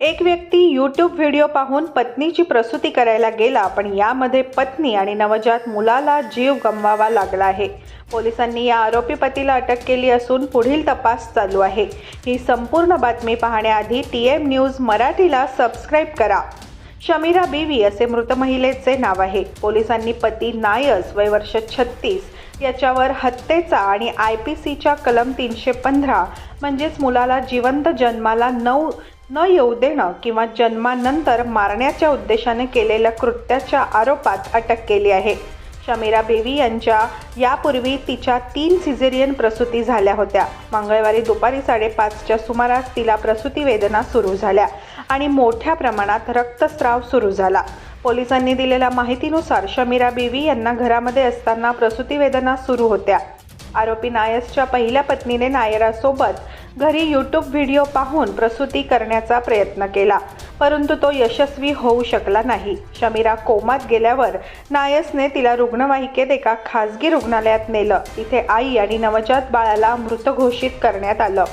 एक व्यक्ती YouTube video पाहून पत्नीची प्रसूती करायला गेला पण यामध्ये पत्नी आणि नवजात मुलाला जीव गमवावा लागला आहे. पोलिसांनी या आरोपी पतीला अटक केली असून पुढील तपास चालू आहे. ही संपूर्ण बातमी पाहण्याआधी टी एम न्यूज मराठीला सबस्क्राईब करा. शमीरा बीवी असे मृत महिलेचे नाव आहे. पोलिसांनी पती नायस वय वर्ष छत्तीस याच्यावर हत्येचा आणि आय पी सीच्या कलम तीनशे पंधरा म्हणजेच मुलाला जिवंत जन्माला नऊ न येऊ देणं किंवा जन्मानंतर मारण्याच्या उद्देशाने केलेल्या कृत्याच्या आरोपात अटक केली आहे. शमीरा बेवी यांच्या यापूर्वी तिच्या तीन सिझेरियन प्रसूती झाल्या होत्या. मंगळवारी दुपारी साडेपाचच्या सुमारास तिला प्रसूती वेदना सुरू झाल्या आणि मोठ्या प्रमाणात रक्तस्राव सुरू झाला. पोलिसांनी दिलेल्या माहितीनुसार शमीरा बेवी यांना घरामध्ये असताना प्रसूती वेदना सुरू होत्या. आरोपी नायसच्या पहिल्या पत्नीने नायरासोबत घरी यूट्यूब व्हिडिओ पाहून प्रसूती करण्याचा प्रयत्न केला परंतु तो यशस्वी होऊ शकला नाही. शमीरा कोमात गेल्यावर नायसने तिला रुग्णवाहिकेत एका खासगी रुग्णालयात नेलं. तिथे आई आणि नवजात बाळाला मृत घोषित करण्यात आलं.